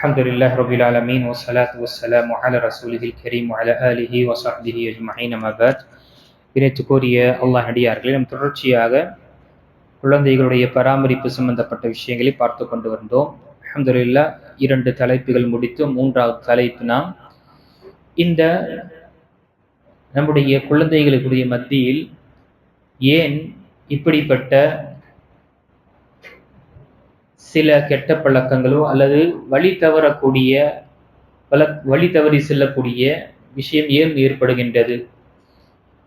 الحمد لله رب العالمين والصلاة والسلام على رسوله الكريم وعلى آله وصحبه أجمعين ما بعد கூறிய அல்லாஹ் அடியார்களே நம் தொடர்ச்சியாக குழந்தைகளுடைய பராமரிப்பு சம்பந்தப்பட்ட விஷயங்களை பார்த்து கொண்டு வந்தோம் அஹமதுல்லா இரண்டு தலைப்புகள் முடித்து மூன்றாவது தலைப்பு நாம் இந்த நம்முடைய குழந்தைகளுடைய மத்தியில் ஏன் இப்படிப்பட்ட சில கெட்ட பழக்கங்களோ அல்லது வழி தவறக்கூடிய பல வழி தவறி செல்லக்கூடிய விஷயம் ஏன் ஏற்படுகின்றது?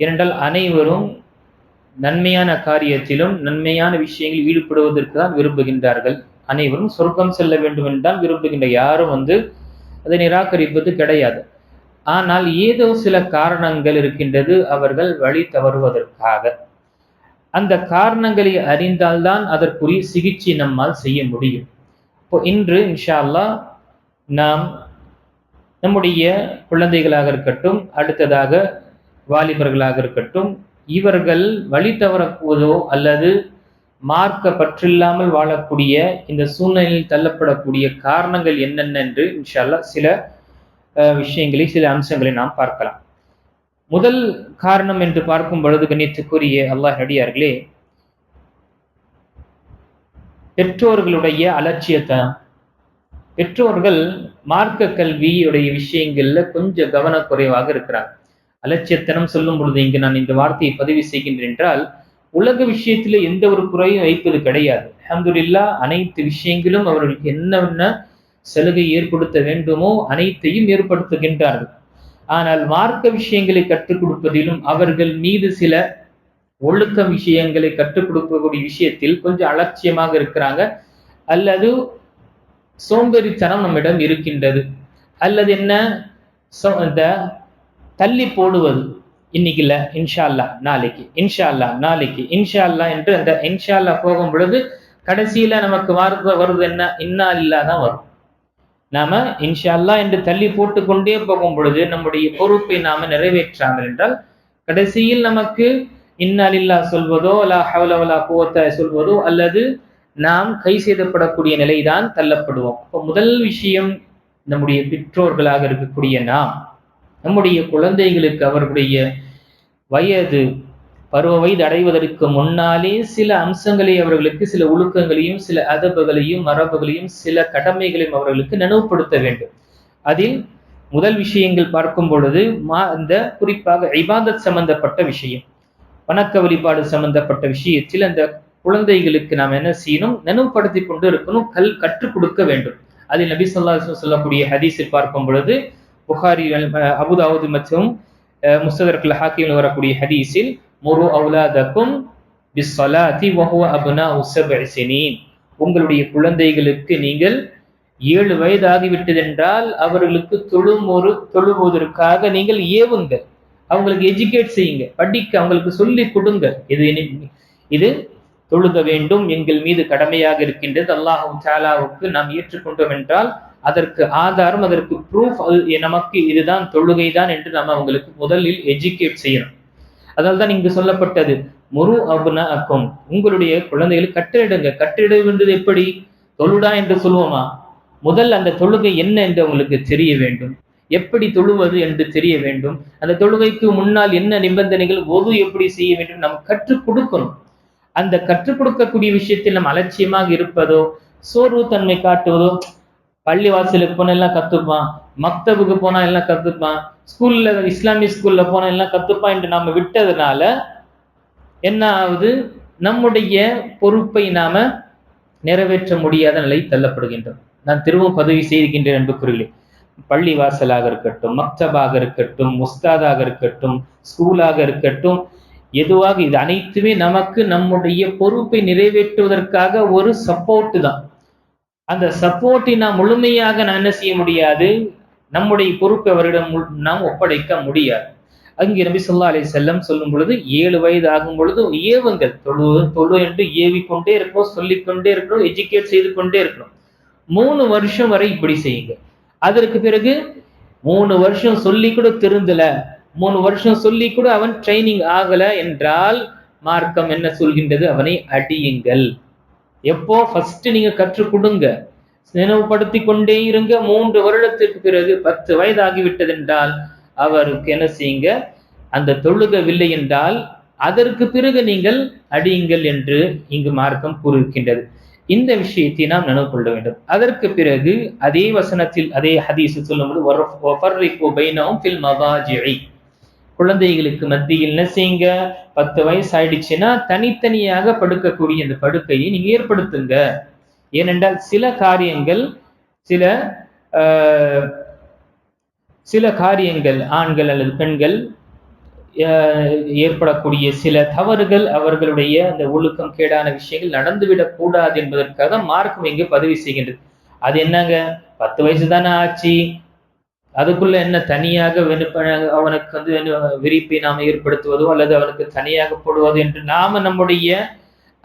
ஏனென்றால் அனைவரும் நன்மையான காரியத்திலும் நன்மையான விஷயங்களில் ஈடுபடுவதற்கு தான் விரும்புகின்றார்கள். அனைவரும் சொர்க்கம் செல்ல வேண்டும் என்றால் விரும்புகின்ற யாரும் வந்து அதை நிராகரிப்பது கிடையாது. ஆனால் ஏதோ சில காரணங்கள் இருக்கின்றது அவர்கள் வழி தவறுவதற்காக. அந்த காரணங்களை அறிந்தால்தான் அதற்குரிய சிகிச்சை நம்மால் செய்ய முடியும். இப்போ இன்று இன்ஷா அல்லா நாம் நம்முடைய குழந்தைகளாக இருக்கட்டும் அடுத்ததாக வாலிபர்களாக இருக்கட்டும் இவர்கள் வழி தவறக்குவதோ அல்லது மார்க்க பற்றில்லாமல் வாழக்கூடிய இந்த சூழ்நிலையில் தள்ளப்படக்கூடிய காரணங்கள் என்னென்ன என்று இன்ஷால்லா சில விஷயங்களை சில அம்சங்களை நாம் பார்க்கலாம். முதல் காரணம் என்று பார்க்கும் பொழுது கண்ணியத்துக்குரிய அல்லாஹ் அடியார்களே பெற்றோர்களுடைய அலட்சியத்தை பெற்றோர்கள் மார்க்க கல்வியுடைய விஷயங்கள்ல கொஞ்சம் கவனக்குறைவாக இருக்கிறார் அலட்சியத்தனம் சொல்லும் பொழுது இங்கு நான் இந்த வார்த்தையை பதிவு செய்கின்றேன் என்றால் உலக விஷயத்துல எந்த ஒரு குறையும் வைப்பது கிடையாது. அஹமதுல்லா அனைத்து விஷயங்களும் அவர்களுக்கு என்னென்ன சலுகை ஏற்படுத்த வேண்டுமோ அனைத்தையும் ஏற்படுத்துகின்றார்கள். ஆனால் மார்க்க விஷயங்களை கற்றுக் கொடுப்பதிலும் அவர்கள் மீது சில ஒழுக்க விஷயங்களை கற்றுக் கொடுக்கக்கூடிய விஷயத்தில் கொஞ்சம் அலட்சியமாக இருக்கிறாங்க. அல்லது சோம்பேறித்தனம் நம்மிடம் இருக்கின்றது. அல்லது என்ன? இந்த தள்ளி போடுவது. இன்னைக்கு இல்லை. இன்ஷால்லா நாளைக்கு. இன்ஷால்லா நாளைக்கு. இன்ஷால்லா என்று அந்த இன்ஷால்லா போகும் பொழுது கடைசியில நமக்கு வார்த்தை வருது என்ன? இன்னா இல்லா தான் வரும். நாம இன்ஷால்லா என்று தள்ளி போட்டு கொண்டே போகும் பொழுது நம்முடைய பொறுப்பை நாம நிறைவேற்றாமல் என்றால் கடைசியில் நமக்கு இன்னாலில்லா சொல்வதோ அல்லா ஹவலவலா குவத்த சொல்வதோ அல்லது நாம் கை செய்தப்படக்கூடிய நிலைதான் தள்ளப்படுவோம். இப்போ முதல் விஷயம் நம்முடைய பெற்றோர்களாக இருக்கக்கூடிய நாம் நம்முடைய குழந்தைகளுக்கு அவர்களுடைய வயது பருவ வயது அடைவதற்கு முன்னாலே சில அம்சங்களை அவர்களுக்கு சில ஒழுக்கங்களையும் சில அதபுகளையும் மரபுகளையும் சில கடமைகளையும் அவர்களுக்கு நினைவுபடுத்த வேண்டும். அதில் முதல் விஷயங்கள் பார்க்கும் பொழுது மா இந்த குறிப்பாக ஐபாதத் சம்பந்தப்பட்ட விஷயம். வணக்க வழிபாடு சம்பந்தப்பட்ட விஷயத்தில் அந்த குழந்தைகளுக்கு நாம் என்ன செய்யணும்? நினைவுபடுத்தி கொண்டு இருக்கணும் கல் கற்றுக் கொடுக்க வேண்டும். அதில் நபி சொல்லா சொல்லக்கூடிய ஹதீஸில் பார்க்கும் பொழுது புகாரி அபுதாவுது மற்றும் முஸ்ததர்கள் ஹாக்கியில் வரக்கூடிய ஹதீஸில் முரு அவுலாதக்கும் பிஸ்ஸலாத்தி வஹுவ அபுனா உசபிசினீன் உங்களுடைய குழந்தைகளுக்கு நீங்கள் ஏழு வயது ஆகிவிட்டதென்றால் அவர்களுக்கு தொழுமொரு தொழுவதற்காக நீங்கள் ஏவுங்கள். அவங்களுக்கு எஜுகேட் செய்யுங்க படிக்க அவங்களுக்கு சொல்லி கொடுங்க இது இது தொழுக வேண்டும். எங்கள் மீது கடமையாக இருக்கின்றது. அல்லாஹும் சாலாவுக்கு நாம் ஏற்றுக்கொண்டோம் என்றால் அதற்கு ஆதாரம் அதற்கு ப்ரூஃப் அது நமக்கு இதுதான் தொழுகை தான் என்று நாம் அவங்களுக்கு முதலில் எஜுகேட் செய்யணும். அதனால தான் இங்கு சொல்லப்பட்டது முரு அபுனா அக்கும் உங்களுடைய குழந்தைகளை கட்டிடுங்க கட்டிட வேண்டியது எப்படி? தொழுடா என்று சொல்லுவோமா முதல் அந்த தொழுகை என்ன என்று உங்களுக்கு தெரிய வேண்டும். எப்படி தொழுவது என்று தெரிய வேண்டும். அந்த தொழுகைக்கு முன்னால் என்ன நிபந்தனைகள் ஒது எப்படி செய்ய வேண்டும் நாம் கற்றுக் கொடுக்கணும். அந்த கற்றுக் கொடுக்கக்கூடிய விஷயத்தில் நம்ம அலட்சியமாக இருப்பதோ சோர்வு தன்மை காட்டுவதோ பள்ளி வாசலுக்கு போனா கத்துப்பான். மக்தபுக்கு போனா எல்லாம் கத்துப்பான்? ஸ்கூல்ல இஸ்லாமிய ஸ்கூல்ல போனா எல்லாம் கத்துப்பான் என்று நாம விட்டதுனால என்ன ஆகுது? நம்முடைய பொறுப்பை நாம நிறைவேற்ற முடியாத நிலை தள்ளப்படுகின்றோம் நான் திரும்பவும் பதவி செய்திருக்கின்றேன் அன்புக்குறிகளே. பள்ளி வாசலாக இருக்கட்டும் மக்தபாக இருக்கட்டும் முஸ்தாதாக இருக்கட்டும் ஸ்கூலாக இருக்கட்டும் எதுவாக இது அனைத்துமே நமக்கு நம்முடைய பொறுப்பை நிறைவேற்றுவதற்காக ஒரு சப்போர்ட் தான். அந்த சப்போர்ட்டை நாம் முழுமையாக நான் என்ன செய்ய முடியாது? நம்முடைய பொறுப்பை அவரிடம் நாம் ஒப்படைக்க முடியாது. அங்கே நபி சொல்லா அலி செல்லம் சொல்லும் பொழுது ஏழு வயது ஆகும் பொழுது ஏவுங்கள். தொழு தொழு என்று ஏவிக்கொண்டே இருக்கணும் சொல்லிக்கொண்டே இருக்கணும் எஜுகேட் செய்து கொண்டே இருக்கணும். மூணு வருஷம் வரை இப்படி செய்யுங்க அதற்கு பிறகு மூணு வருஷம் சொல்லி கூட திருந்தல மூணு வருஷம் சொல்லி கூட அவன் ட்ரைனிங் ஆகல என்றால் மார்க்கம் என்ன சொல்கின்றது? அவனை அடியுங்கள். எப்போ ஃபர்ஸ்ட் நீங்க கற்றுக் கொடுங்க. நினைவுபடுத்தி கொண்டே இருங்க. மூன்று வருடத்திற்கு பிறகு பத்து வயதாகிவிட்டது என்றால் அவருக்கு என்ன செய்யுங்க? அந்த தொழுகவில்லை என்றால் அதற்கு பிறகு நீங்கள் அடியுங்கள் என்று இங்கு மார்க்கம் கூறியிருக்கின்றது இந்த விஷயத்தை நாம் நினைவு கொள்ள வேண்டும். அதற்கு பிறகு அதே வசனத்தில் அதே ஹதீஸ் சொல்லும்போது குழந்தைகளுக்கு மத்தியில் என்ன செய்யுங்க? பத்து வயசு ஆயிடுச்சுன்னா தனித்தனியாக படுக்கக்கூடிய இந்த படுக்கையை நீங்க ஏற்படுத்துங்க. ஏனென்றால் சில காரியங்கள் சில ஆஹ், சில காரியங்கள் ஆண்கள் அல்லது பெண்கள் ஏற்படக்கூடிய சில தவறுகள் அவர்களுடைய அந்த ஒழுக்கம் கேடான விஷயங்கள் நடந்துவிடக் கூடாது என்பதற்காக மார்க்கம் இங்கு பதிவு செய்கின்றது. அது என்னங்க? பத்து வயசு தானே ஆச்சு. அதுக்குள்ள என்ன தனியாக விருப்ப அவனுக்கு வந்து விரிப்பை நாம் ஏற்படுத்துவதோ அல்லது அவனுக்கு தனியாக போடுவதோ என்று நாம நம்முடைய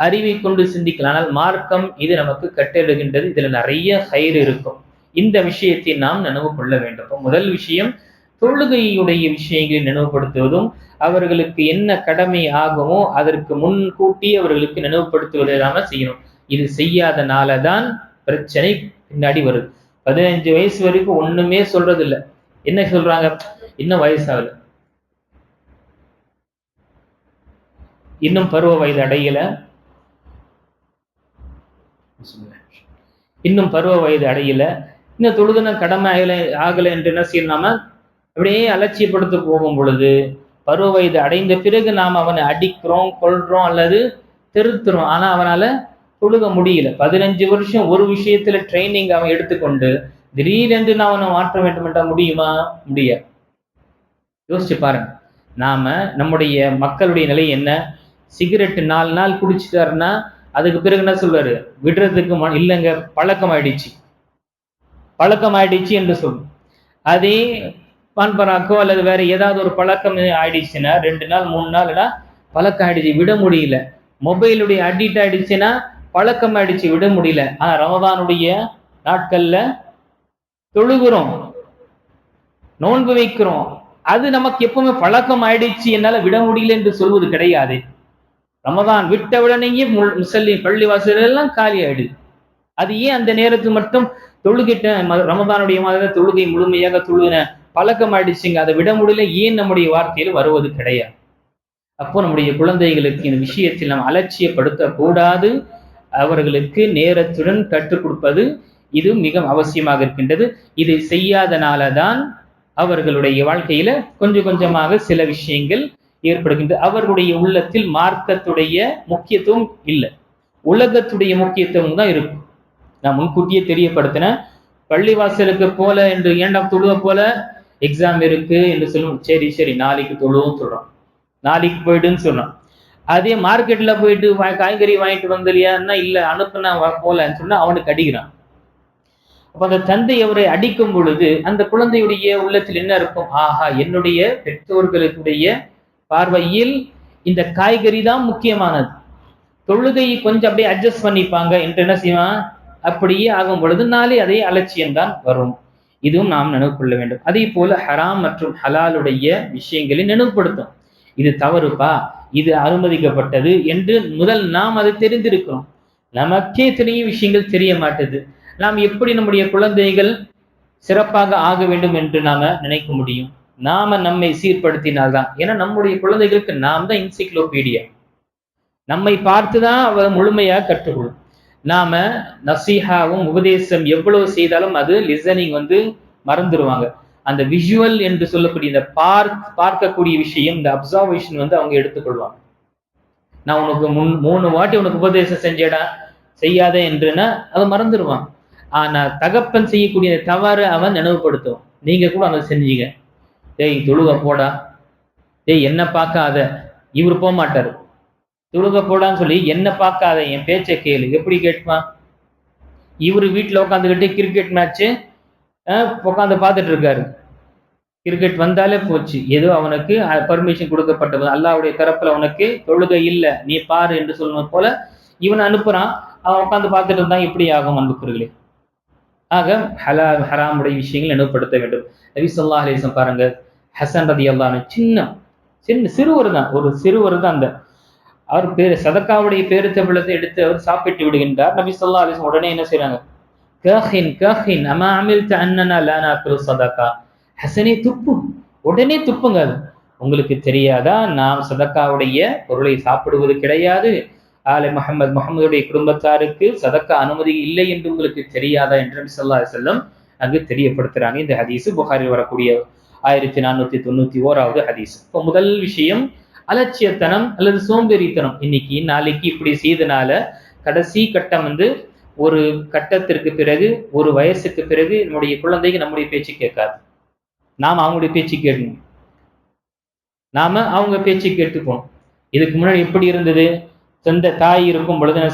அறிவை கொண்டு சிந்திக்கலாம். ஆனால் மார்க்கம் இது நமக்கு கட்டளிடுகின்றது இதுல நிறைய கயிறு இருக்கும். இந்த விஷயத்தை நாம் நினைவு கொள்ள வேண்டும். முதல் விஷயம் தொழுகையுடைய விஷயங்களை நினைவுபடுத்துவதும் அவர்களுக்கு என்ன கடமை ஆகுமோ அதற்கு முன்கூட்டி அவர்களுக்கு நினைவுபடுத்துவதை செய்யணும். இது செய்யாதனால தான் பிரச்சனை பின்னாடி வருது பதினஞ்சு வயசு வரைக்கும் ஒண்ணுமே சொல்றது இல்லை என்ன சொல்றாங்க? இன்னும் வயசாகல. இன்னும் பருவ வயது அடையலை. இன்னும் பருவ வயது அடையல. இன்னும் தொழுதுன கடமை ஆகலை ஆகலை என்று என்ன செய்யணும் நாம? அப்படியே அலட்சியப்படுத்த போகும் பொழுது பருவ வயது அடைந்த பிறகு நாம் அவனை அடிக்கிறோம் கொல்றோம் அல்லது திருத்துறோம். ஆனா அவனால தொழுக முடியல. பதினஞ்சு வருஷம் ஒரு விஷயத்துல ட்ரைனிங் அவன் எடுத்துக்கொண்டு திடீரென்று நான் அவனை மாற்ற வேண்டும் என்றால் முடியுமா? முடியாது. யோசிச்சு பாருங்க. நாம நம்முடைய மக்களுடைய நிலை என்ன? சிகரெட் நாலு நாள் குடிச்சிட்டாருன்னா அதுக்கு பிறகு என்ன சொல்றாரு? விடுறதுக்கு ம- இல்லைங்க பழக்கம் ஆயிடுச்சு பழக்கம் ஆயிடுச்சு என்று சொல்லும் அதே பான்பராக்கோ அல்லது வேற ஏதாவது ஒரு பழக்கம் ஆயிடுச்சுன்னா ரெண்டு நாள் மூணு நாள்னா பழக்கம் ஆயிடுச்சு விட முடியல. மொபைலுடைய அடிக்ட் ஆயிடுச்சுன்னா பழக்கம் ஆயிடுச்சு விட முடியல. ஆனா ரமதானுடைய நாட்கள்ல தொழுகிறோம் நோன்பு வைக்கிறோம். அது நமக்கு எப்பவுமே பழக்கம் ஆயிடுச்சு என்னால விட முடியல என்று சொல்வது கிடையாது. ரமதான் விட்ட உடனேயே முசல்லி பள்ளி வாசல் எல்லாம் காலி ஆயிடுது அது ஏன் அந்த நேரத்துக்கு மட்டும் தொழுகிட்ட ம- ரமதானுடைய மாத தொழுகை முழுமையாக தொழுகின பழக்கம் ஆயிடுச்சுங்க? அதை விட முடியல ஏன் நம்முடைய வார்த்தையில் வருவது கிடையாது? அப்போ நம்முடைய குழந்தைகளுக்கு இந்த விஷயத்தில் நாம் அலட்சியப்படுத்த கூடாது அவர்களுக்கு நேரத்துடன் கற்றுக் கொடுப்பது இது மிக அவசியமாக இருக்கின்றது. இதை செய்யாதனால தான் அவர்களுடைய வாழ்க்கையில கொஞ்சம் கொஞ்சமாக சில விஷயங்கள் ஏற்படுகின்றது அவர்களுடைய உள்ளத்தில் மார்க்கத்துடைய முக்கியத்துவம் இல்லை. உலகத்துடைய முக்கியத்துவம் தான் இருக்கும் நான் முன்கூட்டியே தெரியப்படுத்தினேன். பள்ளிவாசலுக்கு போல என்று ஏண்டாம் தொழுவ போல எக்ஸாம் இருக்கு என்று சொல்லும் சரி சரி நாளைக்கு தொழுவும் சொல்றோம் நாளைக்கு போயிடுன்னு சொன்னான். அதே மார்க்கெட்ல போயிட்டு வா- காய்கறி வாங்கிட்டு வந்தலையான்னா இல்ல அனுப்புனா போலன்னு சொன்னா அவனுக்கு அடிக்கிறான். அப்ப அந்த தந்தை அவரை அடிக்கும் பொழுது அந்த குழந்தையுடைய உள்ளத்தில் என்ன இருக்கும்? ஆஹா என்னுடைய பெற்றோர்களுடைய பார்வையில் இந்த காய்கறி தான் முக்கியமானது. தொழுகையை கொஞ்சம் அப்படியே அட்ஜஸ்ட் பண்ணிப்பாங்க என்று என்ன செய்வான் அப்படியே ஆகும் பொழுது நாளை அதே அலட்சியம் தான் வரும். இதுவும் நாம் நினைவு கொள்ள வேண்டும். அதே போல ஹராம் மற்றும் ஹலாலுடைய விஷயங்களை நினைவுபடுத்தும். இது தவறுப்பா? இது அனுமதிக்கப்பட்டது என்று முதல் நாம் அதை தெரிந்திருக்கிறோம். நமக்கே தெரியும் விஷயங்கள் தெரிய மாட்டது. நாம் எப்படி நம்முடைய குழந்தைகள் சிறப்பாக ஆக வேண்டும் என்று நாம நினைக்க முடியும். நாம நம்மை சீர்படுத்தினால்தான். ஏன்னா நம்முடைய குழந்தைகளுக்கு நாம் தான் இன்சைக்ளோபீடியா நம்மை பார்த்து தான் அவர் முழுமையாக கற்றுக்கொள்ளும். நாம நசீஹாவும் உபதேசம் எவ்வளவு செய்தாலும் அது லிசனிங் வந்து மறந்துடுவாங்க அந்த விஷுவல் என்று சொல்லக்கூடிய இந்த பார்க் பார்க்கக்கூடிய விஷயம் இந்த அப்சர்வேஷன் வந்து அவங்க எடுத்துக்கொள்வாங்க. நான் உனக்கு முன் மூணு வாட்டி உனக்கு உபதேசம் செஞ்சேடா செய்யாத என்றுன்னா அதை மறந்துடுவான் ஆனா தகப்பன் செய்யக்கூடிய தவறு அவன் நினைவுபடுத்துவான். நீங்க கூட அதை செஞ்சீங்க. டேய் தொழுக போடா. டேய் என்ன பார்க்காத. இவர் போக மாட்டார். தொழுக போடான்னு சொல்லி என்ன பார்க்காத என் பேச்சை கேளு. எப்படி கேட்பான் இவர் வீட்டில் உட்காந்துக்கிட்டு கிரிக்கெட் மேட்ச்சு உட்காந்து பார்த்துட்டு இருக்காரு. கிரிக்கெட் வந்தாலே போச்சு. ஏதோ அவனுக்கு பர்மிஷன் கொடுக்கப்பட்டது. அல்லாவுடைய தரப்புல உனக்கு தொழுகை இல்லை. நீ பாரு என்று சொல்லுவது போல இவன் அனுப்புறான். அவன் உட்காந்து பார்த்துட்டு இருந்தான். எப்படி ஆகும் அன்புக்குறர்களே ஆக ஹலா ஹராமுடைய விஷயங்கள் நினைவுபடுத்த வேண்டும். ரவி சொல்லா அலிசம் பாருங்க ஹசன் ரதி அல்லான்னு சின்ன சின்ன சிறுவர் தான். ஒரு சிறுவர் தான் அந்த. அவர் பேரு சதக்காவுடைய பேருத்தமிழத்தை எடுத்து அவர் சாப்பிட்டு விடுகின்றார். நபி சொல்லா அலிஸ் உடனே என்ன செய்யறாங்க கஹின் கஹின் அம்மா அமில் அண்ணனா லானா நாக்குரு சதக்கா. ஹசனே துப்பு. உடனே துப்புங்க அது. உங்களுக்கு தெரியாதா? நாம் சதக்காவுடைய பொருளை சாப்பிடுவது கிடையாது. ஆலை முகமது முகமதுடைய குடும்பத்தாருக்கு சதக்கா அனுமதி இல்லை என்று உங்களுக்கு தெரியாதா? என்று சொல்லா செல்லம் அங்கு தெரியப்படுத்துறாங்க. இந்த ஹதீஸ் புகாரில் வரக்கூடிய ஆயிரத்தி நானூத்தி தொண்ணூத்தி ஓராவது ஹதீஸ். இப்போ முதல் விஷயம் அலட்சியத்தனம் அல்லது சோம்பேறித்தனம். இன்னைக்கு நாளைக்கு இப்படி செய்தனால கடைசி கட்டம் வந்து ஒரு கட்டத்திற்கு பிறகு ஒரு வயசுக்கு பிறகு நம்முடைய குழந்தைக்கு நம்முடைய பேச்சு கேட்காது. நாம் அவங்களுடைய பேச்சு கேட்கணும். நாம அவங்க பேச்சு கேட்டுப்போம். இதுக்கு முன்னாடி எப்படி இருந்தது? சொந்த தாய் இருக்கும் பொழுது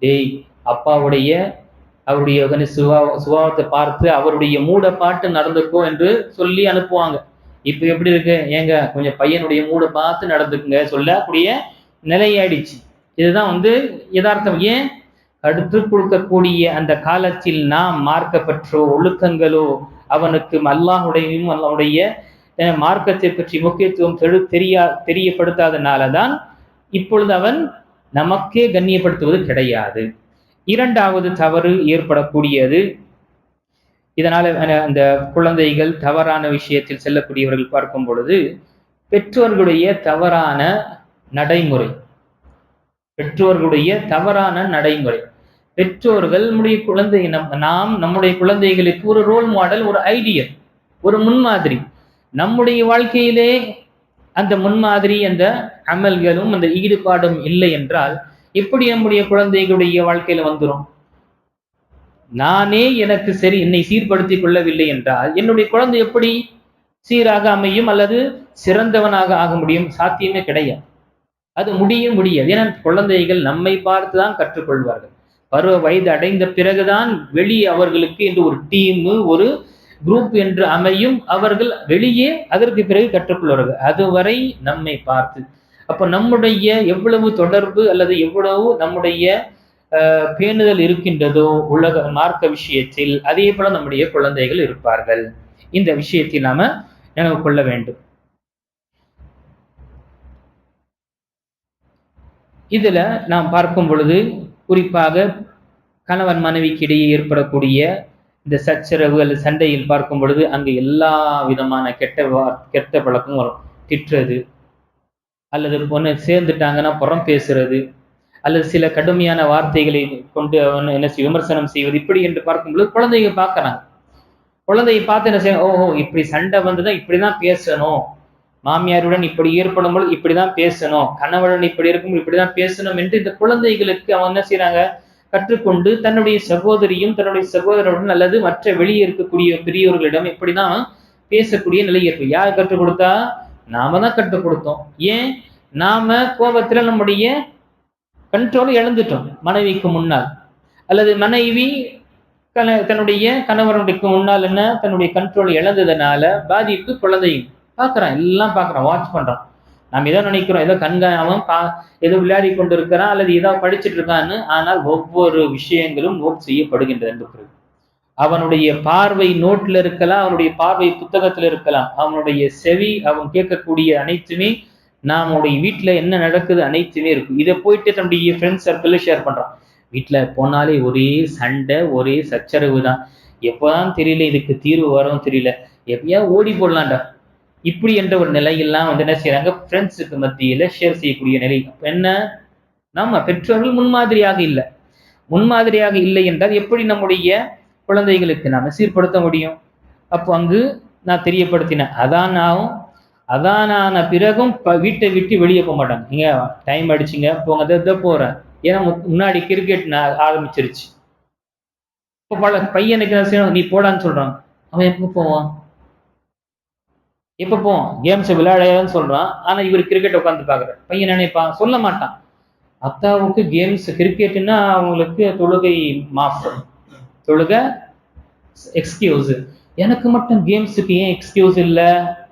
டேய் அப்பாவுடைய அவருடைய சுபா சுபாவத்தை பார்த்து அவருடைய மூட பாட்டு நடந்துக்கோ என்று சொல்லி அனுப்புவாங்க. இப்போ எப்படி இருக்கு? ஏங்க கொஞ்சம் பையனுடைய மூட பார்த்து நடந்துக்குங்க சொல்லக்கூடிய நிலையாயிடுச்சு. இதுதான் வந்து யதார்த்தம். ஏன்? கடுத்து கொடுக்கக்கூடிய அந்த காலத்தில் நாம் மார்க்கப்பற்றோ ஒழுக்கங்களோ அவனுக்கு அல்லாஹுடையும் அல்லாவுடைய மார்க்கத்தை பற்றி முக்கியத்துவம் தெரு தெரியா தெரியப்படுத்தாதனால தான் இப்பொழுது அவன் நமக்கே கண்ணியப்படுத்துவது கிடையாது. இரண்டாவது தவறு ஏற்படக்கூடியது. இதனால் அந்த குழந்தைகள் தவறான விஷயத்தில் செல்லக்கூடியவர்கள் பார்க்கும் பொழுது பெற்றோர்களுடைய தவறான நடைமுறை பெற்றோர்களுடைய தவறான நடைமுறை. பெற்றோர்கள் நம்முடைய குழந்தை நம் நாம் நம்முடைய குழந்தைகளுக்கு ஒரு ரோல் மாடல் ஒரு ஐடியல் ஒரு முன்மாதிரி. நம்முடைய வாழ்க்கையிலே அந்த முன்மாதிரி அந்த அமல்களும் அந்த ஈடுபாடும் இல்லை என்றால் எப்படி நம்முடைய குழந்தைகளுடைய வாழ்க்கையில வந்துடும் நானே எனக்கு சரி என்னை சீர்படுத்தி கொள்ளவில்லை என்றால் என்னுடைய குழந்தை எப்படி சீராக அமையும் அல்லது சிறந்தவனாக ஆக முடியும்? சாத்தியமே கிடையாது. அது முடிய முடியாது. ஏன்னா குழந்தைகள் நம்மை பார்த்து தான் கற்றுக்கொள்வார்கள். பருவ வயது அடைந்த பிறகுதான் வெளியே அவர்களுக்கு என்று ஒரு டீமு ஒரு குரூப் என்று அமையும். அவர்கள் வெளியே அதற்கு பிறகு கற்றுக்கொள்வார்கள். அதுவரை நம்மை பார்த்து அப்போ நம்முடைய எவ்வளவு தொடர்பு அல்லது எவ்வளவு நம்முடைய பேணுதல் இருக்கின்றதோ உலக மார்க்க விஷயத்தில் அதே போல நம்முடைய குழந்தைகள் இருப்பார்கள். இந்த விஷயத்தை நாம நினைவு கொள்ள வேண்டும். இதுல நாம் பார்க்கும் பொழுது குறிப்பாக கணவன் மனைவிக்கு இடையே ஏற்படக்கூடிய இந்த சச்சரவு அல்லது சண்டையில் பார்க்கும் பொழுது அங்கு எல்லா விதமான கெட்ட கெட்ட பழக்கமும் வரும் திட்டுறது அல்லது ஒன்று சேர்ந்துட்டாங்கன்னா புறம் பேசுறது அல்லது சில கடுமையான வார்த்தைகளை கொண்டு அவன் என்ன விமர்சனம் செய்வது இப்படி என்று பார்க்கும்பொழுது குழந்தைங்க பார்க்கறாங்க. குழந்தையை பார்த்து என்ன செய்ய ஓஹோ இப்படி சண்டை வந்துதான் இப்படிதான் பேசணும். மாமியாருடன் இப்படி ஏற்படும் பொழுது இப்படிதான் பேசணும். கணவனுடன் இப்படி இருக்கும் இப்படிதான் பேசணும் என்று இந்த குழந்தைகளுக்கு அவன் என்ன செய்யறாங்க கற்றுக்கொண்டு தன்னுடைய சகோதரியும் தன்னுடைய சகோதரருடன் அல்லது மற்ற வெளியே இருக்கக்கூடிய பெரியவர்களிடம் இப்படிதான் பேசக்கூடிய நிலை ஏற்படும். யார் கற்றுக் கொடுத்தா? நாம தான் கற்றுக் கொடுத்தோம். ஏன்? நாம கோபத்துல நம்முடைய கண்ட்ரோல் இழந்துட்டோம் மனைவிக்கு முன்னால். அல்லது மனைவி கண தன்னுடைய கணவனுக்கு முன்னால் என்ன? தன்னுடைய கண்ட்ரோல் இழந்ததுனால பாதிப்பு குழந்தையும் பார்க்குறான். எல்லாம் பார்க்குறான். வாட்ச் பண்ணுறான் நம்ம ஏதோ நினைக்கிறோம். ஏதோ கண்காணாமல் பா ஏதோ விளையாடி கொண்டு இருக்கிறான் அல்லது ஏதோ படிச்சுட்டு இருக்கான்னு ஆனால் ஒவ்வொரு விஷயங்களும் நோட் செய்யப்படுகின்றது என்று அவனுடைய பார்வை நோட்டில் இருக்கலாம் அவனுடைய பார்வை புத்தகத்தில் இருக்கலாம். அவனுடைய செவி அவன் கேட்கக்கூடிய அனைத்துமே நம்முடைய வீட்டில் என்ன நடக்குது அனைத்துமே இருக்கும். இதை போயிட்டு தன்னுடைய ஃப்ரெண்ட்ஸ் சர்க்கிளில் ஷேர் பண்ணுறான் வீட்டில் போனாலே ஒரே சண்டை ஒரே சச்சரவு தான். எப்போதான் தெரியல இதுக்கு தீர்வு வரும் தெரியல. எப்பயா ஓடி போடலாம்டா. இப்படி என்ற ஒரு நிலையெல்லாம் வந்து என்ன செய்கிறாங்க ஃப்ரெண்ட்ஸுக்கு மத்தியில் ஷேர் செய்யக்கூடிய நிலை. என்ன? நம்ம பெற்றோர்கள் முன்மாதிரியாக இல்லை. முன்மாதிரியாக இல்லை என்றால் எப்படி நம்முடைய குழந்தைகளுக்கு நாம் சீர்படுத்த முடியும். அப்போ அங்கு நான் தெரியப்படுத்தினேன். அதான் ஆகும். அதானான பிறகும் வீட்டை விட்டு வெளியே போக மாட்டாங்க. நீங்கள் டைம் அடிச்சிங்க போங்க இதை போகிறேன் ஏன்னா முன்னாடி கிரிக்கெட் நான் ஆரம்பிச்சிருச்சு. இப்போ பல பையனுக்கு என்ன செய்யணும் நீ போடான்னு சொல்கிறான் அவன் எப்போ போவான்? எப்போ போவான்? கேம்ஸை விளையாடையான்னு சொல்கிறான் ஆனால் இவர் கிரிக்கெட் உட்காந்து பாக்குறாரு பையன் நினைப்பான் சொல்ல மாட்டான். அத்தாவுக்கு கேம்ஸ் கிரிக்கெட்டுன்னா அவங்களுக்கு தொழுகை மாஃப். சொல்லுங்க. எக்ஸ்கியூஸ் எனக்கு மட்டும் கேம்ஸுக்கு ஏன் எக்ஸ்கியூஸ் இல்லை?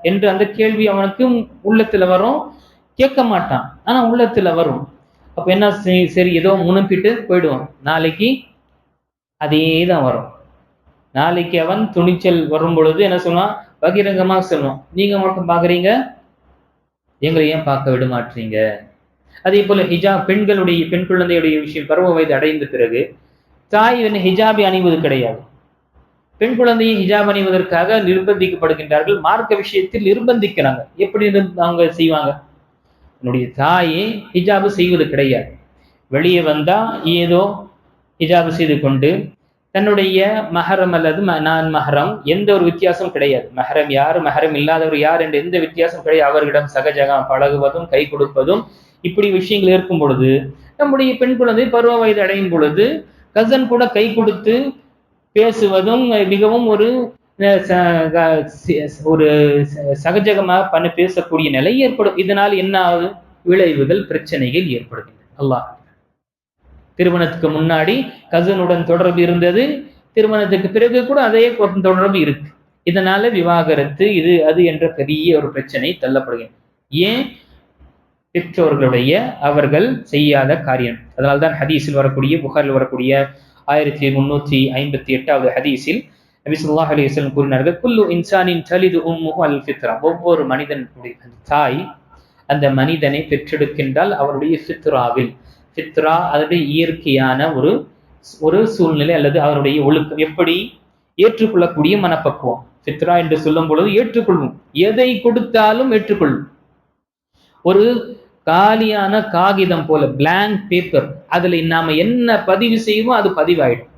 என்று அந்த கேள்வி அவனுக்கு உள்ளத்துல வரும். கேட்க மாட்டான். ஆனா உள்ளத்துல வரும். அப்போ என்ன சரி ஏதோ முனுப்பிட்டு போயிடுவான். நாளைக்கு அதே தான் வரும். நாளைக்கு அவன் துணிச்சல் வரும் பொழுது என்ன சொல்லுவான்? பகிரங்கமாக சொல்லுவான். நீங்க மட்டும் பார்க்குறீங்க? எங்களை ஏன் பார்க்க விட மாட்டீங்க அதே போல ஹிஜா பெண்களுடைய பெண் குழந்தையுடைய விஷயம் பருவ வயது அடைந்த பிறகு தாய் இவன் ஹிஜாபி அணிவது கிடையாது. பெண் குழந்தையை ஹிஜாப் அணிவதற்காக நிர்பந்திக்கப்படுகின்றார்கள். மார்க்க விஷயத்தில் நிர்பந்திக்கிறாங்க. எப்படி அவங்க செய்வாங்க? என்னுடைய தாயை ஹிஜாபு செய்வது கிடையாது. வெளியே வந்தா ஏதோ ஹிஜாபு செய்து கொண்டு தன்னுடைய மஹரம் அல்லது ம- நான் மஹரம் எந்த ஒரு வித்தியாசம் கிடையாது. மஹரம் யார்? மஹரம் இல்லாதவர் யார் என்ற எந்த வித்தியாசம் கிடையாது. அவர்களிடம் சகஜகம் பழகுவதும் கை கொடுப்பதும் இப்படி விஷயங்கள் இருக்கும் பொழுது நம்முடைய பெண் குழந்தை பருவ வயது அடையும் பொழுது கசன் கூட கை கொடுத்து பேசுவதும் மிகவும் ஒரு அஹ், ஒரு ச- சகஜகமாக பண்ணி பேசக்கூடிய நிலை ஏற்படும். இதனால் என்ன ஆகுது? விளைவுகள் பிரச்சனைகள் ஏற்படுகின்றன. அல்லாஹ். திருமணத்துக்கு முன்னாடி கசனுடன் தொடர்பு இருந்தது. திருமணத்துக்கு பிறகு கூட அதே தொடர்பு இருக்கு. இதனால விவாகரத்து இது அது என்ற பெரிய ஒரு பிரச்சனை தள்ளப்படுகிறது ஏன்? பெற்றோர்களுடைய அவர்கள் செய்யாத காரியம். அதனால்தான் ஹதீஸில் வரக்கூடிய புகாரில் வரக்கூடிய ஆயிரத்தி முன்னூற்றி ஐம்பத்தி எட்டாவது ஹதீஸில் நபி ஸல்லல்லாஹு அலைஹி கூறினார்கள் குல்லு இன்சானின் தலிது உம்முஹு அல் ஃபித்ரா. ஒவ்வொரு மனிதனுடைய தாய் அந்த மனிதனை பெற்றெடுக்கின்றால் அவருடைய ஃபித்ராவில். ஃபித்ரா அதனுடைய இயற்கையான ஒரு ஒரு சூழ்நிலை அல்லது அவருடைய ஒழுக்கம் எப்படி ஏற்றுக்கொள்ளக்கூடிய மனப்பக்குவம். ஃபித்ரா என்று சொல்லும் பொழுது ஏற்றுக்கொள்வோம். எதை கொடுத்தாலும் ஏற்றுக்கொள்ளும் ஒரு காலியான காகிதம் போல பிளாங்க் பேப்பர் அதில் நாம் என்ன பதிவு செய்வோம் அது பதிவாயிடும்.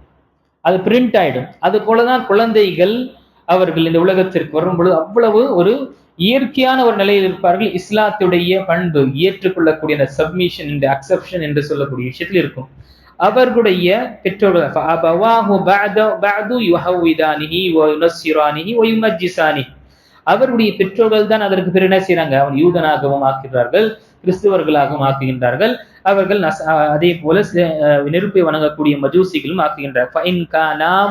அது பிரிண்ட் ஆயிடும். அது போலதான் குழந்தைகள் அவர்கள் இந்த உலகத்திற்கு வரும் பொழுது அவ்வளவு ஒரு இயற்கையான ஒரு நிலையில் இருப்பார்கள். இஸ்லாத்துடைய பண்பு ஏற்றுக்கொள்ளக்கூடிய அந்த சப்மிஷன் இந்த அக்செப்ஷன் என்று சொல்லக்கூடிய விஷயத்தில் இருக்கும். அவர்களுடைய பெற்றோர்கள் அவருடைய பெற்றோர்கள் தான் அதற்கு பிறகு என்ன செய்யறாங்க அவன் யூதனாகவும் ஆக்குகிறார்கள் கிறிஸ்தவர்களாகவும் ஆக்குகின்றார்கள். அவர்கள் அதே போல நெருப்பை வணங்கக்கூடிய மஜூசிகளும் ஆக்குகின்றார்.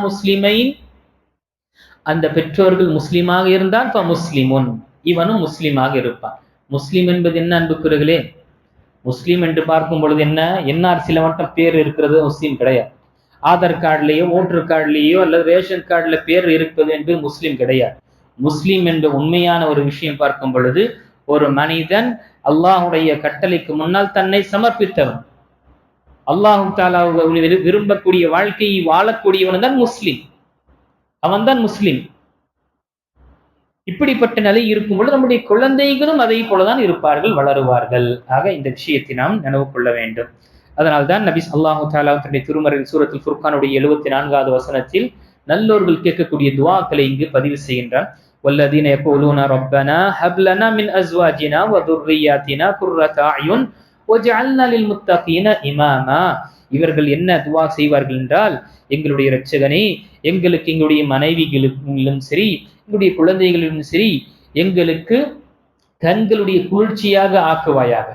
முஸ்லிமைன் அந்த பெற்றோர்கள் முஸ்லீமாக இருந்தால் முஸ்லிமுன் இவனும் முஸ்லீமாக இருப்பான். முஸ்லீம் என்பது என்ன அன்புக்குறர்களே முஸ்லீம் என்று பார்க்கும் பொழுது என்ன? என்ன சில மட்டும் பேர் இருக்கிறது முஸ்லீம் கிடையாது. ஆதார் கார்டுலேயோ ஓட்டர் கார்டுலேயோ அல்லது ரேஷன் கார்டில் பேர் இருப்பது என்பது முஸ்லீம் கிடையாது. முஸ்லீம் என்ற உண்மையான ஒரு விஷயம் பார்க்கும் பொழுது ஒரு மனிதன் அல்லாஹுடைய கட்டளைக்கு முன்னால் தன்னை சமர்ப்பித்தவன். அல்லாஹு தாலா விரும்பக்கூடிய வாழ்க்கையை வாழக்கூடியவன் தான் முஸ்லீம். அவன்தான் முஸ்லிம். இப்படிப்பட்ட நிலை இருக்கும் பொழுது நம்முடைய குழந்தைகளும் அதை போலதான் இருப்பார்கள் வளருவார்கள். ஆக இந்த விஷயத்தை நாம் நினைவு கொள்ள வேண்டும். அதனால்தான் நபி அல்லாஹு தாலா தன்னுடைய திருமறையில் சூரத்தில் ஃபுர்கானுடைய எழுபத்தி நான்காவது வசனத்தில் நல்லோர்கள் கேட்கக்கூடிய துவாக்களை இங்கு பதிவு செய்கின்றான். والذين يقولون ربنا هب لنا من ازواجنا وذرياتنا قرة اعين وجعلنا للمتقين اماما இவர்கள் என்ன துவா செய்வார்கள் என்றால் எங்களுடைய இரட்சகனே எங்களுக்கு எங்களுடைய மனைவிகளிலும் சரி எங்களுடைய குழந்தைகளிலும் சரி எங்களுக்கு கண்களுடைய குளிர்ச்சியாக ஆக்குவாயாக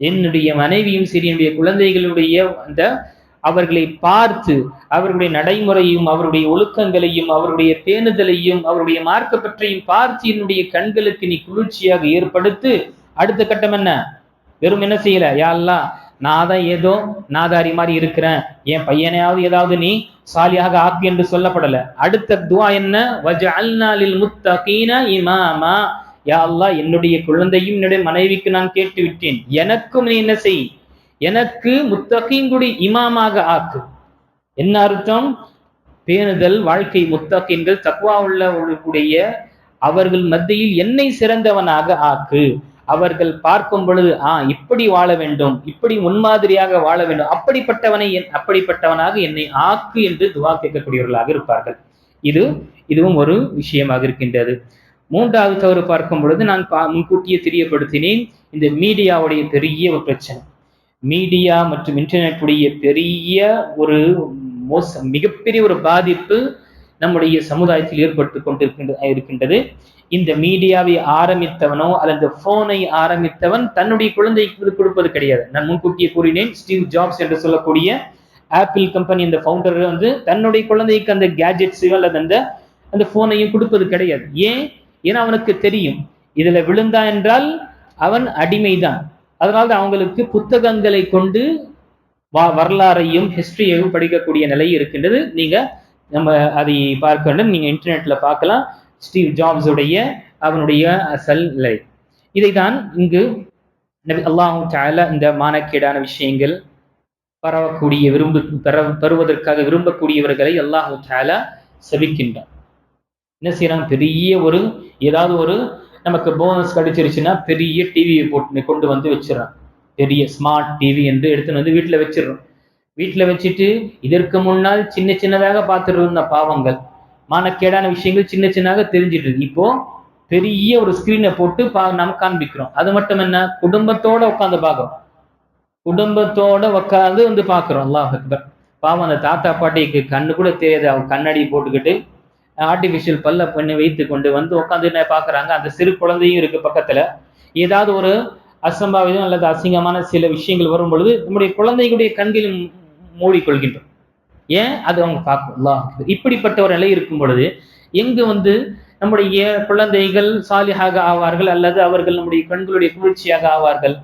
என்னுடைய மனைவியும் சரி என்னுடைய குழந்தைகளுடைய அந்த அவர்களை பார்த்து அவர்களுடைய நடைமுறையும் அவருடைய ஒழுக்கங்களையும் அவருடைய பேணுதலையும் அவருடைய மார்க்க பற்றையும் பார்த்து என்னுடைய கண்களுக்கு நீ குளிர்ச்சியாக ஏற்படுத்து. அடுத்த கட்டம் என்ன? வெறும் என்ன செய்யல? யாரெல்லாம் நான் தான் ஏதோ நாதாரி மாதிரி இருக்கிறேன். என் பையனையாவது ஏதாவது நீ சாலியாக ஆக்கு என்று சொல்லப்படல. அடுத்த துவா என்ன? வஜஅல்னா லில் முத்தகீன இமாமா. யா அல்லா என்னுடைய குழந்தையும் என்னுடைய மனைவிக்கு நான் கேட்டு விட்டேன் எனக்கும் நீ என்ன செய்? எனக்கு முத்தகீன்களுடைய இமாமாக ஆக்கு. என்ன அர்த்தம்? பேணுதல் வாழ்க்கை முத்தகீன்கள் தக்குவா உள்ளவர்களுடைய அவர்கள் மத்தியில் என்னை சிறந்தவனாக ஆக்கு. அவர்கள் பார்க்கும் பொழுது ஆ இப்படி வாழ வேண்டும். இப்படி முன்மாதிரியாக வாழ வேண்டும். அப்படிப்பட்டவனை என் அப்படிப்பட்டவனாக என்னை ஆக்கு என்று துவா கேட்கக்கூடியவர்களாக இருப்பார்கள். இது இதுவும் ஒரு விஷயமாக இருக்கின்றது. மூன்றாவது தவறு பார்க்கும் பொழுது நான் பா- முன்கூட்டியே தெரியப்படுத்தினேன். இந்த மீடியாவுடைய பெரிய ஒரு பிரச்சனை. மீடியா மற்றும் இன்டர்நெட்டுடைய பெரிய ஒரு மோசம் மிகப்பெரிய ஒரு பாதிப்பு நம்முடைய சமுதாயத்தில் ஏற்பட்டு கொண்டிருக்கின்ற இருக்கின்றது. இந்த மீடியாவை ஆரம்பித்தவனோ அல்லது போனை ஆரம்பித்தவன் தன்னுடைய குழந்தைக்கு கொடுப்பது கிடையாது. நான் முன்கூட்டியே கூறினேன் ஸ்டீவ் ஜாப்ஸ் என்று சொல்லக்கூடிய ஆப்பிள் கம்பெனி இந்த ஃபவுண்டர் வந்து தன்னுடைய குழந்தைக்கு அந்த கேஜெட்ஸையோ அல்லது அந்த அந்த போனையும் கொடுப்பது கிடையாது. ஏன்? ஏன்னா அவனுக்கு தெரியும் இதுல விழுந்தா என்றால் அவன் அடிமைதான். அதனால அவங்களுக்கு புத்தகங்களை கொண்டு வரலாறையும் ஹிஸ்டரியையும் படிக்கக்கூடிய நிலை இருக்கின்றது. நீங்க நம்ம அதை பார்க்க வேண்டும். நீங்க இன்டர்நெட்ல பார்க்கலாம். ஸ்டீவ் ஜாப்ஸ் உடைய அவனுடைய அசல் நிலை. இதைதான் இங்கு நபி அல்லாஹு இந்த மானக்கேடான விஷயங்கள் பரவக்கூடிய விரும்பு பெற பெறுவதற்காக விரும்பக்கூடியவர்களை அல்லாஹு தாலா சபிக்கின்றான். என்ன செய்யறாங்க பெரிய ஒரு ஏதாவது ஒரு நமக்கு போனஸ் கிடைச்சிருச்சுன்னா பெரிய டிவியை போட்டு கொண்டு வந்து வச்சிடறோம். பெரிய ஸ்மார்ட் டிவி என்று எடுத்துன்னு வந்து வீட்டில் வச்சிடுறோம். வீட்டில் வச்சுட்டு இதற்கு முன்னால் சின்ன சின்னதாக பார்த்துருந்த பாவங்கள் மானக்கேடான விஷயங்கள் சின்ன சின்னதாக தெரிஞ்சிட்டு இருக்கு. இப்போ பெரிய ஒரு ஸ்கிரீனை போட்டு பா நம்ம காண்பிக்கிறோம். அது மட்டும் என்ன குடும்பத்தோட உட்காந்து பார்க்குறோம். குடும்பத்தோட உட்காந்து வந்து பார்க்குறோம். அல்லாஹ் அக்பர். பாவம் அந்த தாத்தா பாட்டிக்கு கண்ணு கூட தெரியாது. அவங்க கண்ணாடி போட்டுக்கிட்டு ஆர்டிஃபிஷியல் பல்ல பண்ணி வைத்து கொண்டு வந்து உட்காந்து என்ன பார்க்குறாங்க அந்த சிறு குழந்தையும் இருக்கு பக்கத்தில். ஏதாவது ஒரு அசம்பாவிதம் அல்லது அசிங்கமான சில விஷயங்கள் வரும் பொழுது நம்முடைய குழந்தைகளுடைய கண்களில் மூடிக்கொள்கின்றோம். ஏன்? அது அவங்க பார்க்கலாம் இப்படிப்பட்ட ஒரு நிலை இருக்கும் பொழுது எங்கு வந்து நம்முடைய குழந்தைகள் சாலியாக ஆவார்கள் அல்லது அவர்கள் நம்முடைய கண்களுடைய குளிர்ச்சியாக ஆவார்கள்?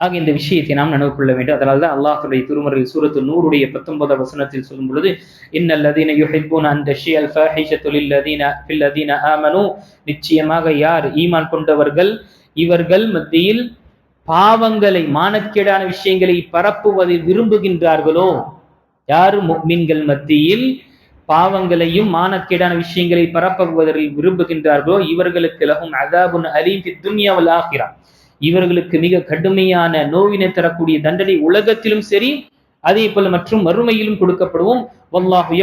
ஆக இந்த விஷயத்தை நாம் நினைவு கொள்ள வேண்டும். அதனால தான் அல்லாஹுடைய திருமறையில் சூரத்து நூறுடைய பத்தொன்பது வசனத்தில் சொல்லும் பொழுது இன்னல்லதீன யுஹிப்பூன அந்த ஷியல் ஃபஹிஷத்து ஃபில்லதீன ஆமனு. நிச்சயமாக யார் ஈமான் கொண்டவர்கள் இவர்கள் மத்தியில் பாவங்களை மானக்கேடான விஷயங்களை பரப்புவதை விரும்புகின்றார்களோ? யார் மீன்கள் மத்தியில் பாவங்களையும் மானக்கேடான விஷயங்களை பரப்புவதில் விரும்புகின்றார்களோ? இவர்களுக்கு லகும் அதாபுன் அலீம் துன்யாவில் ஆகிறான் இவர்களுக்கு மிக கடுமையான நோவினை தரக்கூடிய தண்டனை உலகத்திலும் சரி அதே போல மற்றும் மறுமையிலும் கொடுக்கப்படுவோம். வல்லாஹு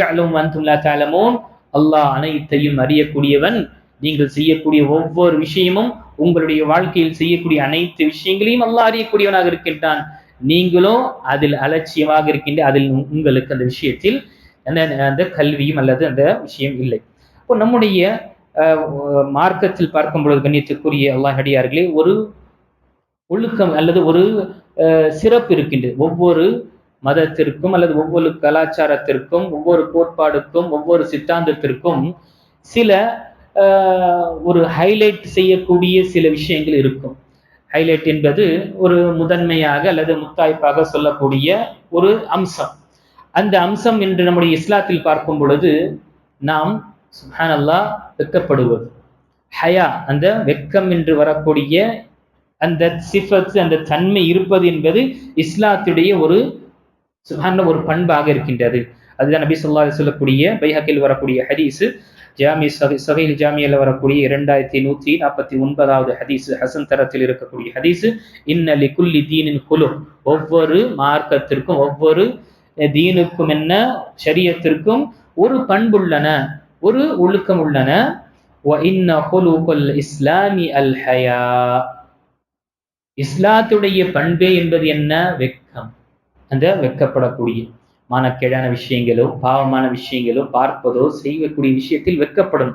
அல்லாஹ் அனைத்தையும் அறியக்கூடியவன். நீங்கள் செய்யக்கூடிய ஒவ்வொரு விஷயமும் உங்களுடைய வாழ்க்கையில் செய்யக்கூடிய அனைத்து விஷயங்களையும் அல்லாஹ் அறியக்கூடியவனாக இருக்கின்றான். நீங்களோ அதில் அலட்சியமாக இருக்கின்ற அதில் உங்களுக்கு அந்த விஷயத்தில் அந்த அந்த கல்வியும் அல்லது அந்த விஷயம் இல்லை. இப்போ நம்முடைய அஹ், மார்க்கத்தில் பார்க்கும் பொழுது கண்ணியத்துக்குரிய அல்லாஹ் அடியார்களே ஒரு ஒழுக்கம் அல்லது ஒரு சிறப்பு இருக்கின்றது ஒவ்வொரு மதத்திற்கும் அல்லது ஒவ்வொரு கலாச்சாரத்திற்கும் ஒவ்வொரு கோட்பாடுக்கும் ஒவ்வொரு சித்தாந்தத்திற்கும் சில ஒரு ஹைலைட் செய்யக்கூடிய சில விஷயங்கள் இருக்கும். ஹைலைட் என்பது ஒரு முதன்மையாக அல்லது முத்தாய்ப்பாக சொல்லக்கூடிய ஒரு அம்சம். அந்த அம்சம் என்று நம்முடைய இஸ்லாத்தில் பார்க்கும் பொழுது நாம் சுஹானல்லா வெட்கப்படுவது. ஹயா அந்த வெட்கம் என்று வரக்கூடிய அந்த சிஃபத்து அந்த தன்மை இருப்பது என்பது இஸ்லாத்துடைய ஒரு சுகான ஒரு பண்பாக இருக்கின்றது. அதுதான் நபி சொல்லா சொல்லக்கூடிய பைஹக்கில் வரக்கூடிய ஹதீஸு. ஜாமி சகையில் ஜாமியில் வரக்கூடிய இரண்டாயிரத்தி நூற்றி நாற்பத்தி ஒன்பதாவது ஹதீஸ். ஹசன் தரத்தில் இருக்கக்கூடிய ஹதீஸு. இன்னலி குல்லி தீனின் குழு ஒவ்வொரு மார்க்கத்திற்கும் ஒவ்வொரு தீனுக்கும் என்ன? சரியத்திற்கும் ஒரு பண்புள்ளன ஒரு ஒழுக்கம் உள்ளன. இஸ்லாமி அல் ஹயா. இஸ்லாத்துடைய பண்பே என்பது என்ன? வெக்கம் அந்த வெட்கப்படக்கூடிய மானக்கேடான விஷயங்களோ பாவமான விஷயங்களோ பார்ப்பதோ செய்யக்கூடிய விஷயத்தில் வெட்கப்படும்.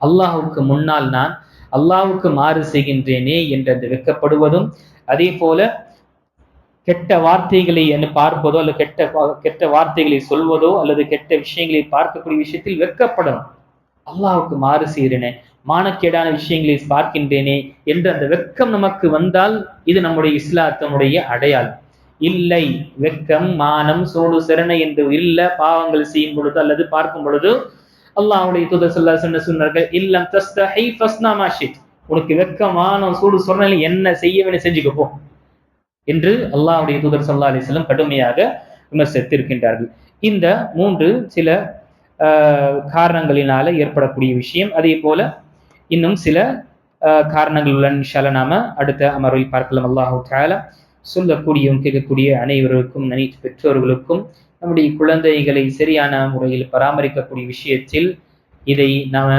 அல்லாஹுக்கு முன்னால் நான் அல்லாஹுக்கு மாறு செய்கின்றேனே என்று அந்த வெட்கப்படுவதும் அதே போல கெட்ட வார்த்தைகளை என்ன பார்ப்பதோ அல்லது கெட்ட கெட்ட வார்த்தைகளை சொல்வதோ அல்லது கெட்ட விஷயங்களை பார்க்கக்கூடிய விஷயத்தில் வெக்கப்படும் அல்லாவுக்கு மாறு செய்கிறேனே. மானக்கேடான விஷயங்களை பார்க்கின்றேனே என்று அந்த வெட்கம் நமக்கு வந்தால் இது நம்முடைய இஸ்லாத்தனுடைய அடையாளம். இல்லை வெட்கம் மானம் சோடு சிறனை என்று இல்ல பாவங்கள் செய்யும் பொழுது அல்லது பார்க்கும் பொழுது அல்லாஹ்வுடைய தூதர் சொல்லா சொன்ன சொன்னார்கள் இல்லம் தஸ்தஹி ஃபஸ்னா மா உனக்கு வெட்கம் மானம் சூடு சொரணை என்ன செய்ய வேண்டிய செஞ்சுக்க என்று அல்லாஹுடைய தூதர் சல்லா அலிஸ்லம் கடுமையாக விமர்சித்திருக்கின்றார்கள். இந்த மூன்று சில ஆஹ், காரணங்களினால ஏற்படக்கூடிய விஷயம் அதே போல இன்னும் சில காரணங்களுடன் இன்ஷால்லா நாம அடுத்த அமர்வில் பார்க்கலாம். அல்லாஹு தாலா சொல்லக்கூடியவும் கேட்கக்கூடிய அனைவருக்கும் அனைத்து பெற்றோர்களுக்கும் நம்முடைய குழந்தைகளை சரியான முறையில் பராமரிக்கக்கூடிய விஷயத்தில் இதை நாம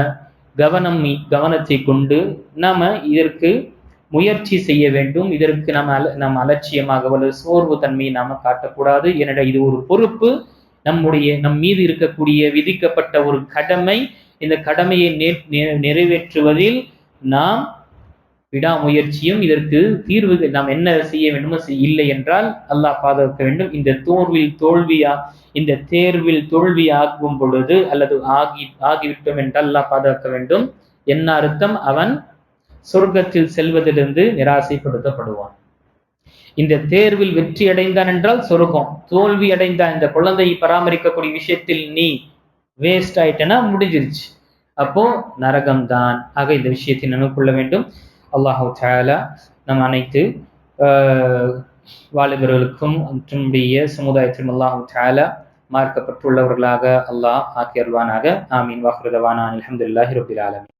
கவனம் கவனத்தை கொண்டு நாம இதற்கு முயற்சி செய்ய வேண்டும். இதற்கு நாம் அல நாம் அலட்சியமாக அல்லது சோர்வு தன்மையை நாம காட்டக்கூடாது. ஏனென்றால் இது ஒரு பொறுப்பு. நம்முடைய நம் மீது இருக்கக்கூடிய விதிக்கப்பட்ட ஒரு கடமை இந்த கடமையை நிறைவேற்றுவதில் நாம் விடாமுயற்சியும் இதற்கு தீர்வு நாம் என்ன செய்ய வேண்டுமோ இல்லை என்றால் அல்லாஹ் பாதுகாக்க வேண்டும். இந்த தோல்வில் தோல்வியா இந்த தேர்வில் தோல்வி ஆகும் பொழுது அல்லது ஆகி ஆகிவிட்டோம் என்றால் அல்லாஹ் பாதுகாக்க வேண்டும். என்ன அர்த்தம்? அவன் சொர்க்கத்தில் செல்வதிலிருந்து நிராசைப்படுத்தப்படுவான். இந்த தேர்வில் வெற்றி அடைந்தான் என்றால் சொருக்கம். தோல்வி அடைந்தான் இந்த குழந்தையை பராமரிக்கக்கூடிய விஷயத்தில் நீ வேஸ்ட் ஆயிட்டேன்னா முடிஞ்சிருச்சு. அப்போ நரகம்தான். ஆக இந்த விஷயத்தை நினைவு கொள்ள வேண்டும். அல்லாஹு தாலா நம் அனைத்து ஆஹ், வாலிபர்களுக்கும் நம்முடைய சமுதாயத்திலும் அல்லாஹு தாலா மார்க்கப்பட்டுள்ளவர்களாக அல்லாஹ் ஆக்கியர்வானாக ஆமீன். வாஹ்ருதவானா. அலமதுல்லாஹி ரபில் ஆலமீன்.